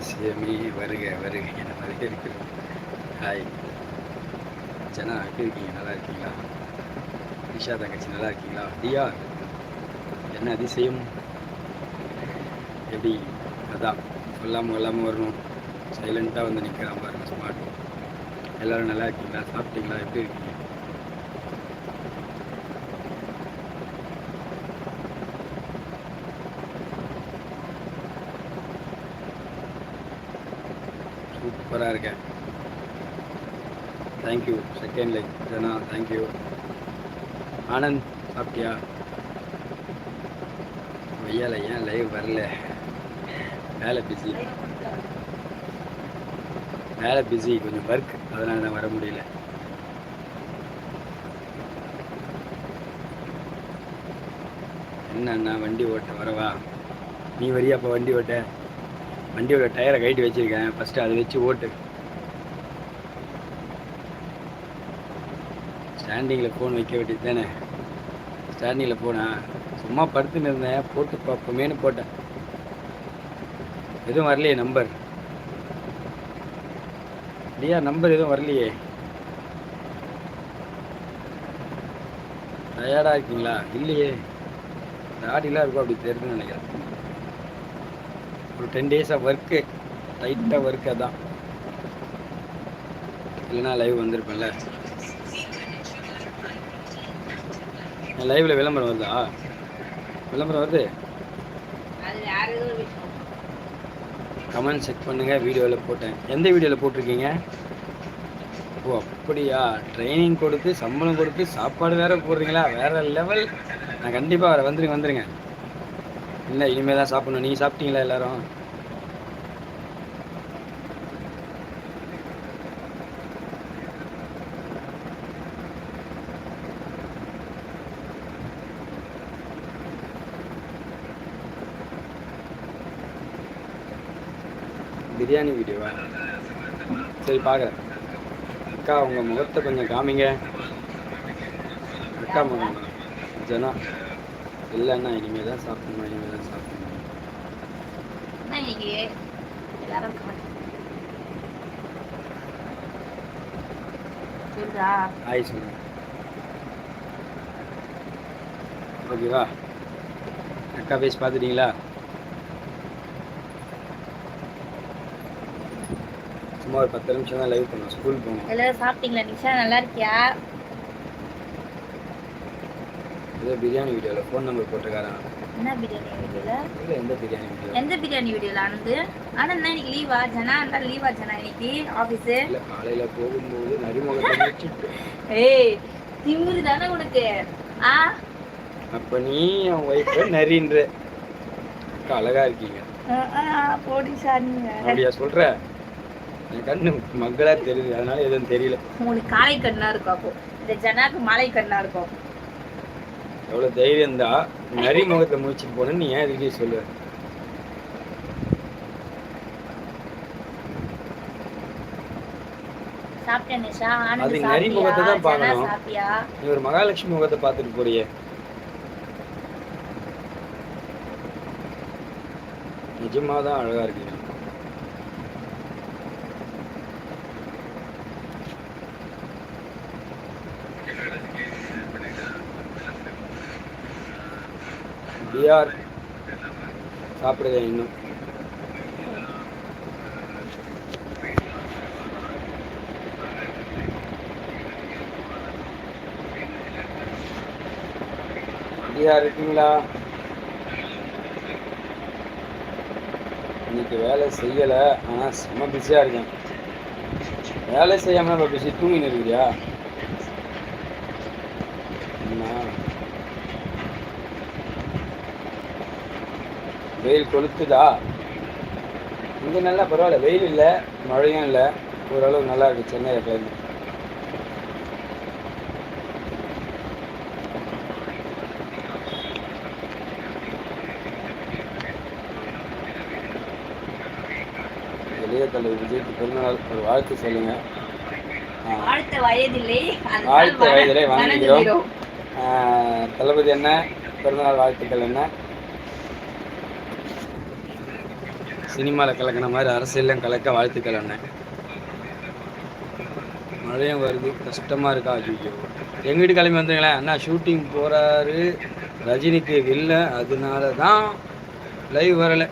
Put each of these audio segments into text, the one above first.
அதிசயமே வருக வருக என வருக இருக்கிறது ஹாய். ஜனா எப்படி இருக்கீங்க? நல்லா இருக்கீங்களா? நிஷா தங்கச்சி நல்லா இருக்கீங்களா? டியா என்ன அதிசயம்? எப்படி? அதான் சொல்லாமல் கொள்ளாமல் வரணும். சைலண்ட்டாக வந்து நிற்கிறான் பாருங்க ஸ்மார்ட் எல்லோரும் நல்லா இருக்கீங்களா? சாப்பிட்டீங்களா? எப்படி இருக்கீங்க? சூப்பராக இருக்கேன். Thank you second like Jana thank you Anand சாப்பிட்டியா? வெய்யால ஏன் லைவ் வரல? வேலை பிஸி வேலை பிஸி கொஞ்சம் ஒர்க் அதனால தான் வர முடியல. என்ன அண்ணா வண்டி ஓட்ட வரவா? நீ வரியா அப்போ வண்டி ஓட்ட? வண்டியோட டயரை கைட்டு வச்சிருக்கேன். ஃபஸ்ட்டு அதை வச்சு ஓட்டு. ஸ்டாண்டிங்கில் ஃபோன் வைக்க வேண்டியது தானே? ஸ்டாண்டிங்கில் போனா சும்மா படுத்துன்னு இருந்தேன். போட்டு பார்ப்போமேனு போட்டேன். எதுவும் வரலையே நம்பர் இல்லையா? நம்பர் எதுவும் வரலையே. டயர்டாக இருக்கீங்களா? இல்லையே. தாடிலாம் இருக்கும் அப்படி தெரியுதுன்னு நினைக்கிறேன். ஒரு டென் டேஸாக ஒர்க்கு டைட்டாக ஒர்க்கு அதான். இல்லைன்னா லைவ் வந்திருப்பேன்ல. லைவில் விளம்பரம் வருதா? விளம்பரம் வருது? கமெண்ட் செக் பண்ணுங்க வீடியோவில் போட்டேன். எந்த வீடியோவில் போட்டிருக்கீங்க? ஓ அப்படியா? ட்ரைனிங் கொடுத்து சம்பளம் கொடுத்து சாப்பாடு வேற போடுறீங்களா? வேற லெவல் நான் கண்டிப்பாக வர வந்துருங்க வந்துருங்க. இல்லை இனிமேல் தான் சாப்பிடணும். நீங்கள் சாப்பிட்டீங்களா எல்லாரும்? பிரியாணி வீடியோவா? சரி பார்க்குறேன் அக்கா உங்கள் முகத்தை கொஞ்சம் காமிங்க. அக்கா முகம். ஜனா. இல்லைண்ணா இனிமேல் தான் சாப்பிடணும். இனிமேல் தான் சாப்பிடணும் எல்லாரும் ஓகேவா? அக்கா பேசி பார்த்துட்டீங்களா? சும்மா ஒரு பத்து நிமிஷம் தான் லைவ் பண்ணோம். ஸ்கூல் போகணும் எல்லாரும் சாப்பிட்டீங்களா நிஷா? நல்லா இருக்கியா? ஏதோ பிரியாணி வீடியோவில் ஃபோன் நம்பர் போட்டிருக்காரான் என்ன பிரியாணி வீடியோல இல்லை எந்த பிரியாணி வீடியோ எந்த பிரியாணி வீடியோல ஆனந்து ஆனா என்ன இன்னைக்கு லீவா ஜனா இருந்தா லீவா ஜனா இன்னைக்கு? ஆபீஸ் இல்லை காலையில் போகும்போது நரிமுகத்தை ஏய் திமிரு தானே உனக்கு? ஆ? அப்போ நீ அவன் ஒய்ஃபை நரின்ற. அழகா இருக்கீங்க. போடி சாணிங்க அப்படியா சொல்ற? என் கண்ணு மக்களா தெரியுது அதனால எதுவும் தெரியல. உங்களுக்கு காலை கண்ணா இருக்கும் அப்போ. இந்த ஜனாக்கு மாலை கண்ணா இருக்கும். எவ்வளவு தைரியம் தான் நரி முகத்தை முடிச்சுட்டு போனேன்னு நீ ஏன் இதுக்கே சொல்லு? அது நரி முகத்தை தான் பார்க்கணும். நீ ஒரு மகாலட்சுமி முகத்தை பார்த்துட்டு போறியே. நிஜமா தான் அழகா இருக்கீங்க. யார் சாப்பிடுங்க இன்னும். பிஆர் இருக்கீங்களா? இன்னைக்கு வேலை செய்யலை. ஆனால் செம்ம பிஸியாக இருக்கேன். வேலை செய்யாமல் இப்போ பிஸி தூங்கின்னு இருக்கிறியா என்ன வெயில் கொளுத்துதா? இங்கே நல்லா பரவாயில்ல. வெயில் இல்லை மழையும் இல்லை. ஓரளவு நல்லா இருக்கு சென்னையில் கிளைமேட் இளைய தலைவர் விஜய்க்கு பிறந்தநாள் ஒரு வாழ்த்து சொல்லுங்க. வாழ்த்த அதனால் வாழ்த்த வயதிலே. வணங்குகிறோம். தளபதி என்ன? பிறந்தநாள் வாழ்த்துக்கள் என்ன? சினிமாவில் கலக்கின மாதிரி அரசியலும் கலக்க வாழ்த்துக்கள் அண்ணன் மழையும் வருது. கஷ்டமாக இருக்கா ஐயோ. எங்கள் வீட்டு கிளம்பி வந்துங்களேன் அண்ணா ஷூட்டிங் போகிறாரு ரஜினிக்கு வில்ல. அதனால தான் லைவ் வரலை.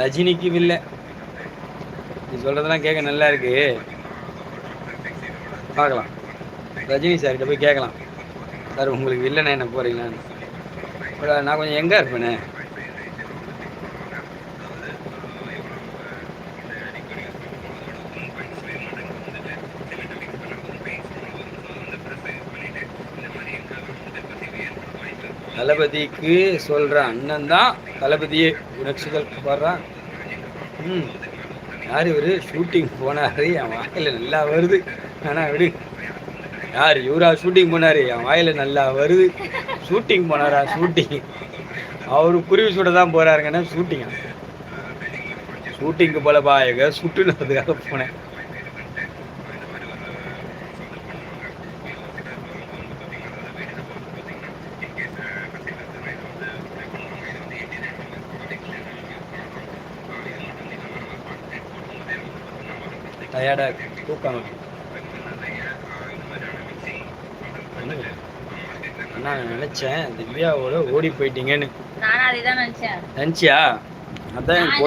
ரஜினிக்கு வில்ல. நீ சொல்கிறதெல்லாம் கேட்க நல்லா இருக்கு. பார்க்கலாம். ரஜினி சார்கிட்ட போய் கேட்கலாம். சார் உங்களுக்கு வில்லனை என்ன போகிறீங்களான்னு நான் கொஞ்சம் எங்கே இருப்பேனே. தளபதிக்கு சொல்கிற அண்ணன் தான் தளபதியே. உணர்ச்சிகள் பாடுறான் ம். யார் இவரு? ஷூட்டிங் போனாரு. என் வாயில நல்லா வருது. ஆனால் விடு. யார்? இவரா ஷூட்டிங் போனாரு. என் வாயில் நல்லா வருது. ஷூட்டிங் போனாரா? ஷூட்டிங். அவர் குருவி சுட தான் போகிறாருங்கன்னா ஷூட்டிங்கா ஷூட்டிங்க்கு போல பாயக சுட்டுனதுக்காக போனேன். டயர்டா இருக்கு. தூக்கம் நான் நினைச்சேன் திவ்யாவோட ஓடி போயிட்டீங்கன்னு. நினச்சியா? அதான் எனக்கு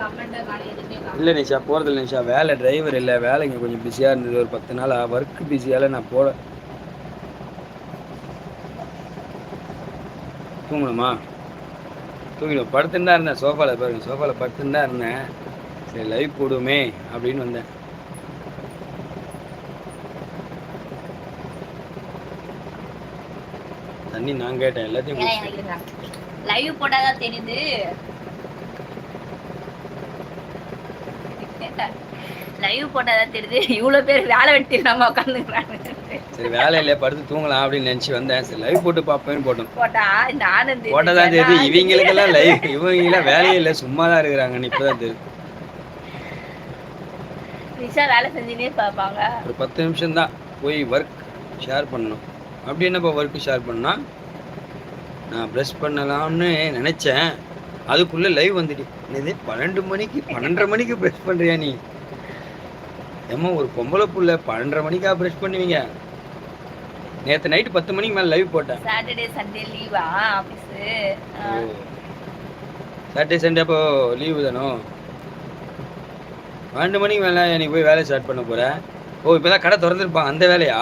கமெண்ட் காணும் எதுவுமே காணும் இல்லை நிஷா நிஷா. வேலை டிரைவர் இல்லை. வேலை இங்கே கொஞ்சம் பிஸியாக இருந்தது. ஒரு பத்து நாள் ஒர்க் பிஸியால் நான் போல. தூங்கணுமா? தூங்கிடும் படுத்துன்னு தான் இருந்தேன். சோஃபாவில் பாருங்க சோஃபாவில் படுத்துன்னு தான் இருந்தேன். சரி லைவ் போடுவோமே அப்படின்னு வந்தேன். தண்ணி நான் கேட்டேன் எல்லாத்தையும் லைவ் போட்டாதான் தெரியுது. லைவ் போட்டாதான் தெரியுது. இவ்வளவு பேர் வேலை வெட்டி நம்ம உட்காந்துக்கிறாங்க சரி வேலை இல்லையா படுத்து தூங்கலாம் அப்படின்னு நினச்சி வந்தேன். சரி லைவ் போட்டு பார்ப்பேன்னு போட்டோம். போட்டதான் தெரியுது. இவங்களுக்கெல்லாம் லைவ் இவங்கெல்லாம் வேலையே இல்லை சும்மா தான் இருக்கிறாங்கன்னு இப்போதான் தெரியுது. ஒரு பத்து நிமிஷம் தான் போய் ஒர்க் ஷேர் பண்ணணும். அப்படி என்னப்பா ஒர்க்கு ஷேர் பண்ணா? நான் ப்ரெஷ் பண்ணலாம்னு நினச்சேன். அதுக்குள்ளே லைவ் வந்துட்டு இது பன்னெண்டு மணிக்கு பன்னெண்டரை மணிக்கு ப்ரெஷ் பண்ணுறியா நீ? ஏம்மா ஒரு பொம்பளை புள்ள பன்னெண்டரை மணிக்கா ப்ரெஷ் பண்ணுவீங்க? நேற்று நைட்டு பத்து மணிக்கு மேலே லைவ் போட்டேன். சாட்டர்டே சண்டே லீவா ஆபீஸ் சாட்டர்டே சண்டே அப்போ லீவு தானோ? பன்னெண்டு மணிக்கு மேலே நீ போய் வேலை ஸ்டார்ட் பண்ண போற. ஓ இப்போ தான் கடை திறந்துருப்பாங்க அந்த வேலையா?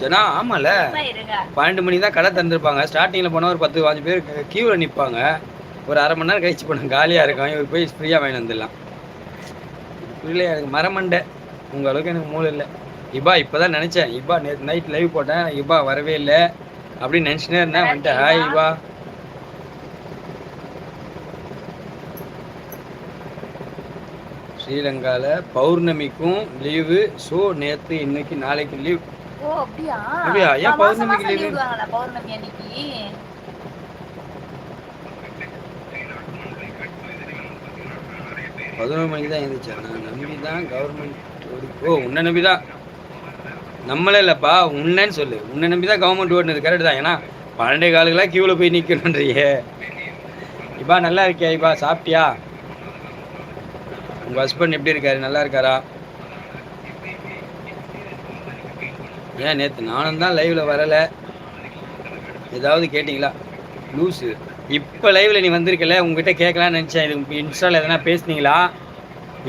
ஜனா ஆமால. இருங்க. பன்னெண்டு மணி தான் கடை திறந்துருப்பாங்க. ஸ்டார்டிங்கில் போனால் ஒரு பத்து பாஞ்சு பேர் கியூவில் நிற்பாங்க ஒரு அரை மணி நேரம் கழிச்சு போன காலியாக இருக்கும். இவர் போய் ஃப்ரீயாக வாங்கி வந்துடலாம். புரியல எனக்கு மரமண்டை. உங்கள் அளவுக்கு எனக்கு மூளை இல்லை. இபா இப்போ தான் நினச்சேன். இபா நேற்று நைட் லைவ் போட்டேன். இபா வரவே இல்லை. அப்படின்னு நினச்சினே இருந்தேன். வந்துட்டேன் ஹாய் இபா. ஸ்ரீலங்காவில் பௌர்ணமிக்கும் லீவு ஸோ நேற்று இன்னைக்கு நாளைக்கு லீவ் ஓ அப்படியா? அப்படியா? ஏன் பௌர்ணமிக்கு விடுவாங்களா பௌர்ணமி அன்னைக்கு? பதினோரு மணிக்கு தான் எழுந்திரிச்சேன். நான் நம்பி தான் கவர்மெண்ட் ஓ உன்னை நம்பி தான் நம்மளே இல்லைப்பா உன்னன்னு சொல்லு. உன்னை நம்பி தான் கவர்மெண்ட் ஓடுனது கரெக்டு தான். ஏன்னா பன்னெண்டே காலுக்கெல்லாம் கியூவில் போய் நிற்கணுன்றியே இப்பா நல்லா இருக்கியா இப்பா சாப்பிட்டியா? உங்கள் ஹஸ்பண்ட் எப்படி இருக்காரு? நல்லா இருக்காரா? ஏன் நேற்று நானும் தான் லைவில் வரலை. ஏதாவது கேட்டிங்களா? லூஸு இப்போ லைவில் நீ வந்திருக்கல உங்ககிட்ட கேட்கலான்னு நினச்சேன். இது இன்ஸ்டாவில் எதனா பேசுனீங்களா?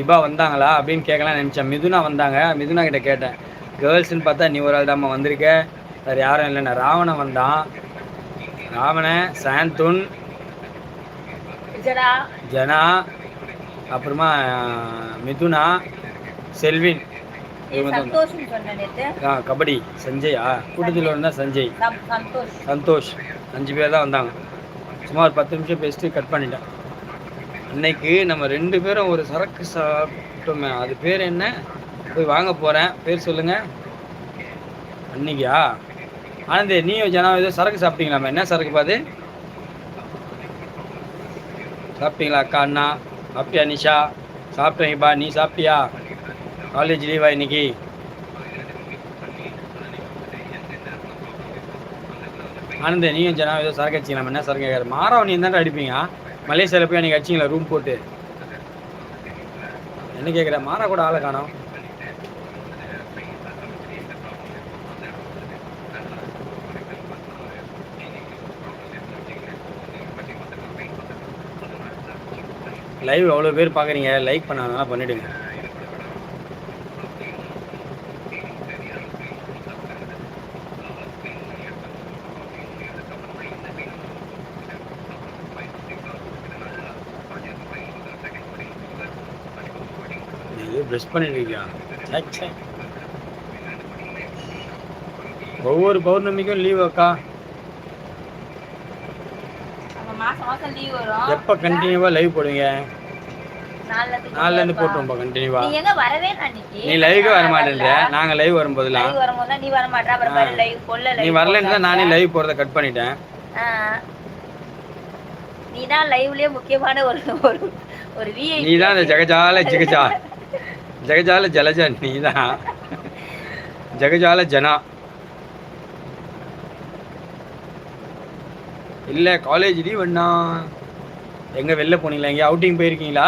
இபா வந்தாங்களா? அப்படின்னு கேட்கலான்னு நினச்சேன். மிதுனா வந்தாங்க. மிதுனா கிட்ட கேட்டேன். கேர்ள்ஸ்னு பார்த்தா நீ ஒரு ஆள் தாம்மா வந்திருக்க. வேறு யாரும் இல்லைண்ணா. ராவணன் வந்தான். ராவணன் சாந்துன் ஜனா. அப்புறமா மிதுனா செல்வின். ஆ கபடி. சஞ்சயா. கூட்டத்தில் இருந்தால் சஞ்சய். சந்தோஷ். சந்தோஷ். அஞ்சு பேர் தான் வந்தாங்க. சும்மா ஒரு பத்து நிமிஷம் பேசிட்டு கட் பண்ணிட்டேன். இன்னைக்கு நம்ம ரெண்டு பேரும் ஒரு சரக்கு சாப்பிட்டோமே. அது பேர் என்ன? போய் வாங்க போகிறேன் பேர் சொல்லுங்க. அன்னைக்கியா? ஆனந்தே நீயும் ஜனா ஏதோ சரக்கு சாப்பிட்டீங்களாமா? என்ன சரக்கு பாது? சாப்பிட்டீங்களா அக்கா அண்ணா? சாப்பிட்டியா நிஷா? சாப்பிட்டேங்கப்பா. நீ சாப்பிட்டியா? காலேஜ் லீவா இன்னைக்கு? ஆனந்தே நீயும் ஜனா ஏதோ சரக்கு அடிச்சிங்களா என்ன சரக்கு கேட்குற மாறவன் நீ தானே அடிப்பீங்க? மலேசியாவில் போய் அன்றைக்கி அடிச்சிங்களா? ரூம் போட்டு? என்ன கேட்குற மாறா கூட ஆளை காணும். லைவ் அவ்வளோ பேர் பார்க்குறீங்க லைக் பண்ணாதனால பண்ணிவிடுங்க ப்ரெஷ் ச்சே. ஒவ்வொரு பௌர்ணமிக்கும் லீவ் அக்கா. எப்போ கண்டினியூவாக லைவ் போடுவீங்க? நாலுல இருந்து கண்டினியூவா நீ எங்க வரவே அன்னைக்கு. நீ லைவுக்கே வர மாட்டேன்ற. நாங்க லைவ் வரும்போதெல்லாம் லைவ் வரும்போது நீ வர மாட்டா அப்புறம் லைவ் கொல்ல நீ லைவ் வரலன்னு தான் நானே லைவ் போறத கட் பண்ணிட்டேன். நீ தான் லைவ்லயே முக்கியமான ஒரு ஒரு ஒரு விஐ நீ தான் இந்த ஜெகஜால ஜெகஜா. ஜெகஜால ஜலஜா நீ தான். ஜெகஜால ஜனா. இல்ல காலேஜ் லீவ் அண்ணா. எங்க வெளில போனீங்களா? எங்க அவுட்டிங் போயிருக்கீங்களா?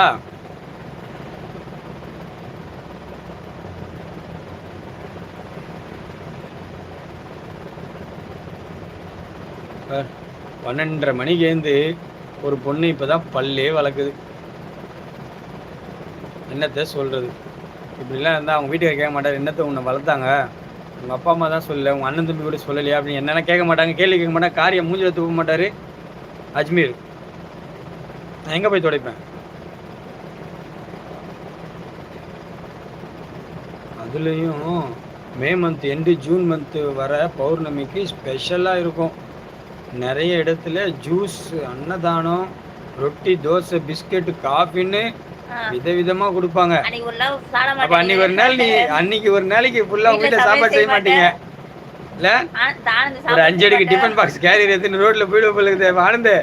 பன்னெண்டரை மணிக்கு எழுந்து ஒரு பொண்ணு இப்பதான் பல்லே வளர்க்குது. என்னத்த சொல்றது? இப்படிலாம் இருந்தால் அவங்க வீட்டுக்கு கேட்க மாட்டார். என்னத்தை உன்னை வளர்த்தாங்க? உங்கள் அப்பா அம்மா தான் சொல்லல. உங்கள் அண்ணன் தம்பி கூட சொல்லலையா? அப்படின்னு என்னென்ன கேட்க மாட்டாங்க. கேள்வி கேட்க மாட்டாங்க. காரியம் மூஞ்சில் தூக்க மாட்டார் அஜ்மீர். நான் எங்கே போய் துடைப்பேன்? அதுலேயும் May month end June month வர பௌர்ணமிக்கு ஸ்பெஷலாக இருக்கும். நிறைய இடத்துல ஜூஸ் அன்னதானம் ரொட்டி தோசை பிஸ்கெட்டு காஃபின்னு விதவிதமா கொடுப்பாங்க. அப்ப அன்னைக்கு ஒரு நாள் நீ அன்னைக்கு ஒரு நாளைக்கு ஃபுல்லா உங்க வீட்டுல சாப்பாடு செய்ய மாட்டீங்க. இல்ல? ஒரு அஞ்சு அடிக்கு டிஃபன் பாக்ஸ் கேரியர் எடுத்துன்னு ரோட்ல போயிடு போலுக்குது ஆனந்து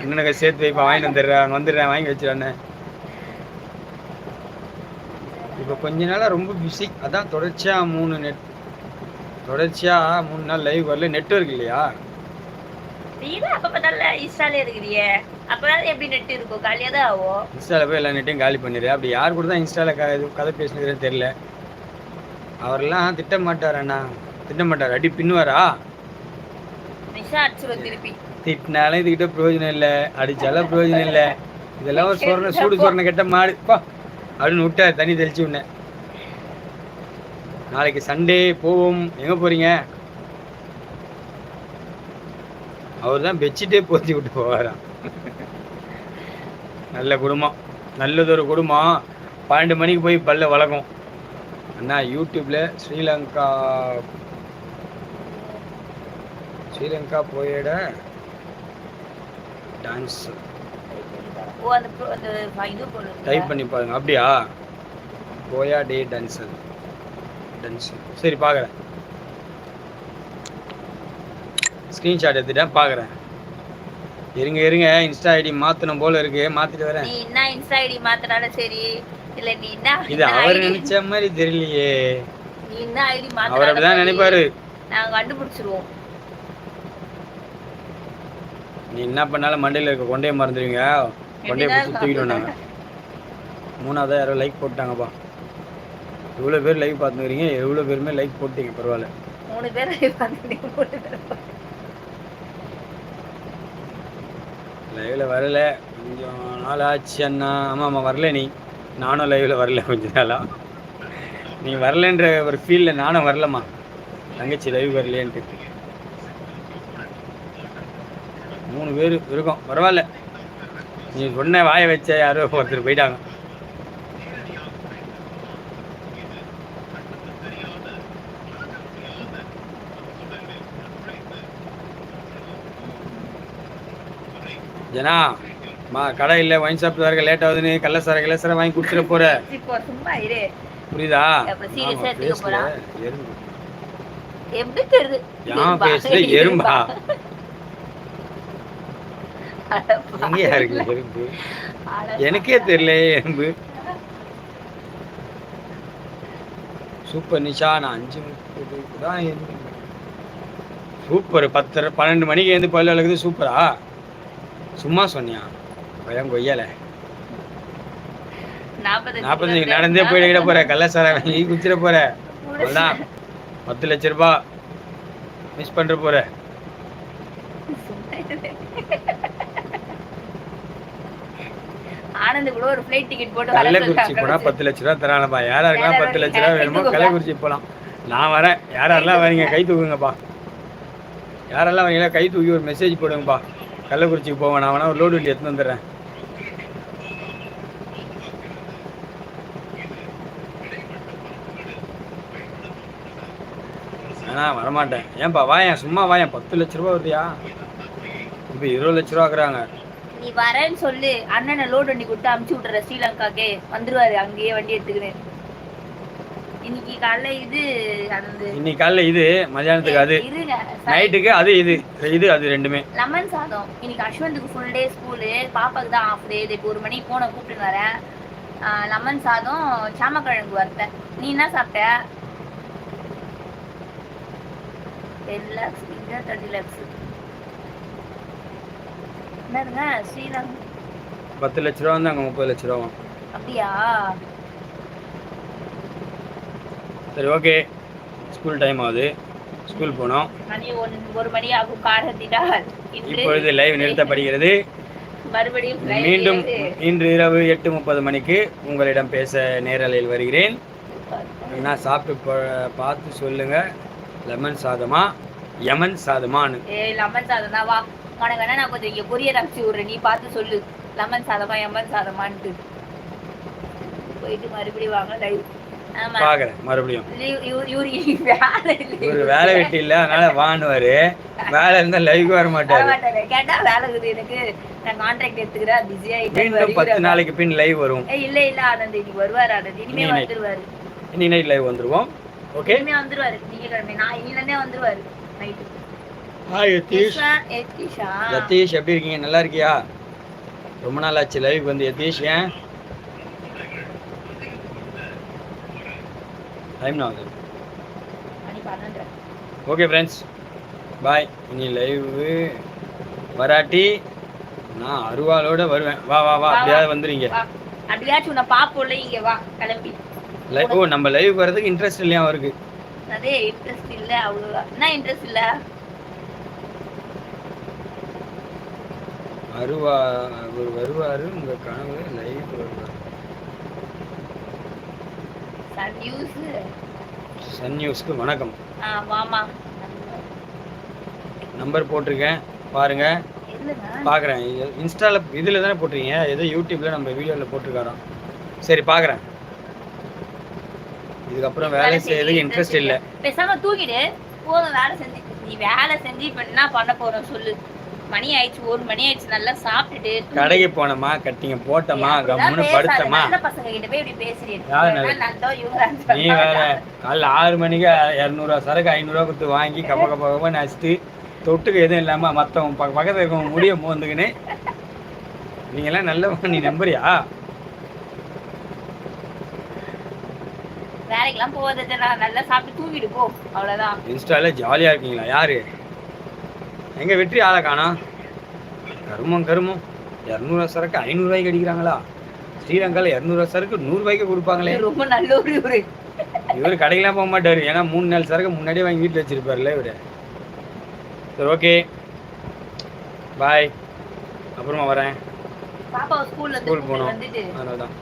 அண்ணனுக்கு சேர்த்து வைப்பா வாங்கிட்டு வந்துடுறேன் வந்துடுறேன் வாங்கி வச்சிடறேன்னு. இப்போ கொஞ்ச நாளா ரொம்ப பிஸி அதான் தொடர்ச்சியா மூணு நெட் தொடர்ச்சியா மூணு நாள் லைவ் வரல. நெட்வொர்க் இல்லையா? நீதான் அப்ப பார்த்தால இன்ஸ்டாலே இருக்கிறியே அப்பதான் எப்படி நெட் இருக்கும் காலியா தான் ஆகும் இன்ஸ்டால போய் எல்லா நெட்டையும் காலி பண்ணிடு அப்படி யார் கூட தான் இன்ஸ்டால கதை பேசுனதுன்னு தெரியல. அவரெல்லாம் திட்ட மாட்டார் அண்ணா. திட்ட மாட்டார். அடி பின்னுவாரா? நிஷா அடிச்சிரும் திருப்பி. திட்டினாலும் இதுகிட்ட பிரயோஜனம் இல்லை. அடிச்சாலும் பிரயோஜனம் இல்லை. இதெல்லாம் ஒரு சொரண சூடு சொரண கெட்ட மாடு. பா. அப்படின்னு விட்டார். தண்ணி தெளிச்சு விட்டேன் நாளைக்கு சண்டே போவோம். எங்க போறீங்க? அவர் தான் பெட்ஷீட்டே போத்தி விட்டு போவாராம். நல்ல குடும்பம். நல்லதொரு குடும்பம். பன்னெண்டு மணிக்கு போய் பல்ல வளர்க்கும். அண்ணா யூடியூப்ல ஸ்ரீலங்கா ஸ்ரீலங்கா போயிட டான்ஸ் டைப் பண்ணி பாருங்க. அப்படியா? போயா டே டான்ஸர் டான்ஸ் சரி பார்க்குறேன் ஸ்க்ரீன்ஷாட் எடுத்துட்டேன் பார்க்குறேன். இருங்க இருங்க இன்ஸ்டா ஐடி மாற்றணும் போல இருக்கு. மாற்றிட்டு வரேன். நீ என்ன இன்ஸ்டா ஐடி மாத்தினாலும் சரி. இல்ல நீ என்ன இது அவர் நினைச்ச மாதிரி தெரியலையே. நீ என்ன ஐடி அவர் அப்படிதான் மாத்தினாலும் நினைப்பாரு. நாங்க கண்டுபிடிச்சிருவோம். நீ என்ன பண்ணாலும் மண்டையில் இருக்க கொண்டையை மறந்துடுவீங்க. கொண்டையை பிடிச்சி தூக்கிட்டு நாங்கள் மூணாவதா யாரோ லைக் போட்டாங்கப்பா. இவ்வளோ பேர் லைக் பார்த்துக்கிறீங்க எவ்வளோ பேருமே லைக் போட்டீங்க பரவாயில்ல. மூணு பேர் பார்த்துட்டீங்க மூணு பேர் லைவில் வரல. கொஞ்சம் நாள் ஆச்சு அண்ணா. ஆமாம் ஆமாம் வரல நீ. நானும் லைவில் வரல கொஞ்ச நாளாக நீ வரலன்ற ஒரு ஃபீலில் நானும் வரலம்மா. தங்கச்சி லைவ் வரலையேன்ட்டு. மூணு பேர் இருக்கோம். பரவாயில்ல. நீ சொன்ன வாயை வச்ச யாரோ ஒருத்தர் போயிட்டாங்க. ஜனா மா கடை இல்லை ஒயின் ஷாப் வரைக்கும் லேட் ஆகுதுன்னு கள்ளசார கள்ளசார வாங்கி குடிச்சிட போற. புரியுதா. எப்படி தெரியுது என் பேஸ்ல எறும்பா. எங்கேயா இருக்கு. எறும்பு? எனக்கே தெரியல எறும்பு? சூப்பர் நிஷா நான் அஞ்சு முப்பதுக்கு தான் சூப்பர் பத்தரை பன்னெண்டு மணிக்கு எழுந்து பல்லு விளக்குது சூப்பரா? சும்மா சொன்னியா? பயம் கொய்யல. நாற்பத்தஞ்சு நடந்தே போயிட போற கள்ளசார வாங்கி குச்சிட போற. அவ்வளோதான் பத்து லட்ச ரூபாய் மிஸ் பண்ற போற. ஆனந்த் கூட ஒரு ஃப்ளைட் டிக்கெட் போட்டு வர கள்ளக்குறிச்சி போனா. பத்து லட்ச ரூபா தரானப்பா. யாரா இருக்கலாம் பத்து லட்ச ரூபா வேணுமோ கள்ளக்குறிச்சி போலாம். நான் வரேன். யாரெல்லாம் வரீங்க கை தூக்குங்கப்பா. யாரெல்லாம் வரீங்களா கை தூக்கி ஒரு மெசேஜ் போடுங்கப்பா. கள்ளக்குறிச்சிக்கு போவேன். நான் வேணா ஒரு லோடு வண்டி எடுத்துன்னு வந்துடுறேன். ஆனா வரமாட்டேன். ஏன்பா வாயன் சும்மா வாயன். பத்து லட்ச ரூபா வருதியா? இப்போ இருபது லட்ச ரூபா ஆக்குறாங்க. நீ வரேன்னு சொல்லு. அண்ணனை லோடு வண்டி கொடுத்து அமுச்சு விட்டுற ஸ்ரீலங்காக்கே வந்துருவாரு அங்கேயே வண்டி எடுத்துக்கின்னு. இன்னைக்கு காலைல இது அந்த இன்னைக்கு காலைல இது மதியானத்துக்கு அது. நைட்டுக்கு அது இது. இது அது ரெண்டுமே. லெமன் சாதம். இன்னைக்கு அஸ்வந்துக்கு ஃபுல் டே ஸ்கூலு பாப்பாக்கு தான் ஆஃப் டே இப்போ ஒரு மணிக்கு போன கூப்பிட்டு வரேன் லெமன் சாதம் சாமக்கிழங்கு வறுத்தேன் நீ என்ன சாப்பிட்ட? டென் லேக்ஸ் இங்கே தேர்ட்டி லேக்ஸ் என்னதுங்க? ஸ்ரீலங்கா பத்து லட்ச ரூபா வந்து அங்கே முப்பது லட்ச ரூபா. அப்படியா? சரி ஓகே. ஸ்கூல் டைம் ஆகுது. ஸ்கூல் போனோம். ஒரு மணி ஆகும் இன்று இப்பொழுது லைவ் நிறுத்தப்படுகிறது மறுபடியும் மீண்டும். இன்று இரவு எட்டு முப்பது மணிக்கு உங்களிடம் பேச நேரலையில் வருகிறேன். என்ன சாப்பிட்டு பார்த்து சொல்லுங்க. லெமன் சாதமா? யமன் சாதமான்னு. ஏய் லெமன் சாதம் வா உனக்கு வேணா நான் கொஞ்சம் கொரியர் அனுப்பிச்சு விடுறேன். நீ பார்த்து சொல்லு. லெமன் சாதமா எமன் சாதமான்ட்டு. போயிட்டு மறுபடியும் வாங்க லைவ் ஆமா. பார்க்குறேன் மறுபடியும். ஒரு வேலை வெட்டி இல்லை அதனால வாண்டுவாரு வேலை இருந்தால் லைவுக்கு வர மாட்டாரு. கேட்டா வேலை இருக்குது எனக்கு. நான் கான்ட்ராக்ட் எடுத்துக்கிறேன் பிஸி மீண்டும் பத்து ஆயிட்டு நாளைக்கு பின் லைவ் வரும். இல்ல இல்ல ஆனந்த் இன்னைக்கு வருவாரு ஆனந்த். இனிமே. வந்துருவாரு. இன்னைக்கு நைட் லைவ் வந்துருவோம். ஓகே இனிமே வந்துருவாரு. திங்கக்கிழமை நான் இன்னில வந்துருவாரு. நைட்டு ஹாய் யதீஷ் யதீஷ் எப்படி இருக்கீங்க? நல்லா இருக்கியா? ரொம்ப நாள் ஆச்சு லைவ் வந்து யதீஷ் ஏன்? மணி பன்னெண்டு. ஓகே ஃப்ரெண்ட்ஸ் பாய் இனி லைவ் வராட்டி நான் அருவாளோட வருவேன். வா வா வா. அப்படியாவது வந்துடுங்க அப்படியாச்சும் உன்னை பாப்போம்ல இங்க. வா கிளம்பி. லைவ் ஓ நம்ம லைவ் வர்றதுக்கு இன்ட்ரெஸ்ட் இல்லையா அவருக்கு? அதே இன்ட்ரெஸ்ட் இல்ல அவ்வளவுதான். என்ன இன்ட்ரெஸ்ட் இல்ல? அருவா அவர் வருவாரு உங்க கனவு லைவ் வருவார். Sun news. சன் நியூஸ்க்கு வணக்கம். நம்பர் போட்டிருக்கேன் பாருங்க. பார்க்குறேன் இன்ஸ்டால இதில் தானே போட்டிருக்கீங்க? ஏதோ யூடியூப்ல நம்ம வீடியோவில் போட்டிருக்காராம் சரி பார்க்குறேன் இதுக்கப்புறம் வேலை செய்யறதுக்கு இன்ட்ரெஸ்ட் இல்லை. பேசாம தூங்கிடு. போதும் வேலை செஞ்சு. நீ வேலை செஞ்சு இப்ப என்ன பண்ண போறோம் சொல்லு. மணி ஆயிடுச்சு ஒரு மணி ஆயிடுச்சு நல்லா சாப்பிட்டுட்டு. கடைக்கு போனோமா கட்டிங்க போட்டோமா கம்முன்னு. படுத்தமா நல்ல பசங்க கிட்ட போய் இப்படி பேசுறீங்க நல்ல-. நீ வேற காலைல ஆறு மணிக்கு இரநூறுவா சரக்கு ஐநூறுரூவா கொடுத்து வாங்கி கப்ப கப்ப கப்ப நச்சுட்டு தொட்டுக்கு எதுவும் இல்லாமல் மற்றவங்க பக்க பக்கத்தில் இருக்கவங்க முடிய மோந்துக்கின்னு நீங்களாம் நல்லவங்க நீ நம்புறியா வேலைக்கெல்லாம் போவதா நல்லா சாப்பிட்டு தூங்கிட்டு போ அவ்வளவுதான் இன்ஸ்டால ஜாலியாக இருக்கீங்களா யாரு எங்க வெற்றி ஆளை காணோம் கருமம் கருமம். இரநூறுவா சரக்கு ஐநூறுரூவாய்க்கு அடிக்கிறாங்களா? ஸ்ரீலங்காவில் இரநூறுவா சரக்கு நூறுரூவாய்க்கு கொடுப்பாங்களே. ரொம்ப நல்ல ஒரு இவர் கடைக்கெல்லாம் போக மாட்டாரு. ஏன்னா மூணு நாள் சரக்கு முன்னாடியே வாங்கி வீட்டில் வச்சிருப்பாருல்ல இவரு. சரி ஓகே. பாய் அப்புறமா வரேன். ஸ்கூல் போகணும். அதனால தான்